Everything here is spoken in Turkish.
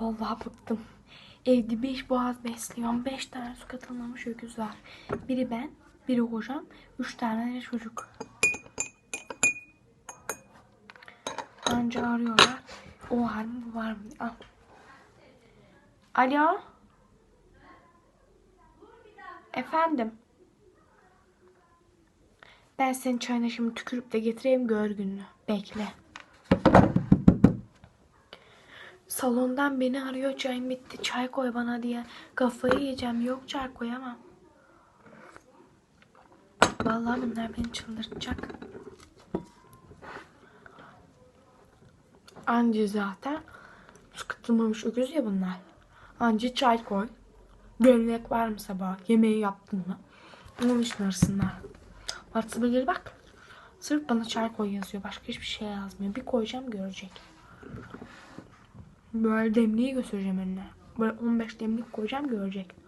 Vallahi bıktım. Evde beş boğaz besliyorum. Beş tane su katılmamış öküz var. Biri ben, biri kocam, üç tane de çocuk. Anca arıyorlar. O var mı bu var mı? Al. Alo. Efendim. Ben senin çayına şimdi tükürüp de getireyim gör. Bekle. Salondan beni arıyor çayım bitti çay koy bana diye. Kafayı yiyeceğim yok çay koyamam. Vallahi bunlar beni çıldırtacak. Anca zaten sıkıtılmamış öküz ya bunlar. Anca çay koy. Gömlek var mı sabah? Yemeği yaptın mı? İçin arasınlar. WhatsApp'a gel bak. Sırf bana çay koy yazıyor. Başka hiçbir şey yazmıyor. Bir koyacağım görecek. Böyle demliği göstereceğim önüne. Böyle 15 demlik koyacağım görecek.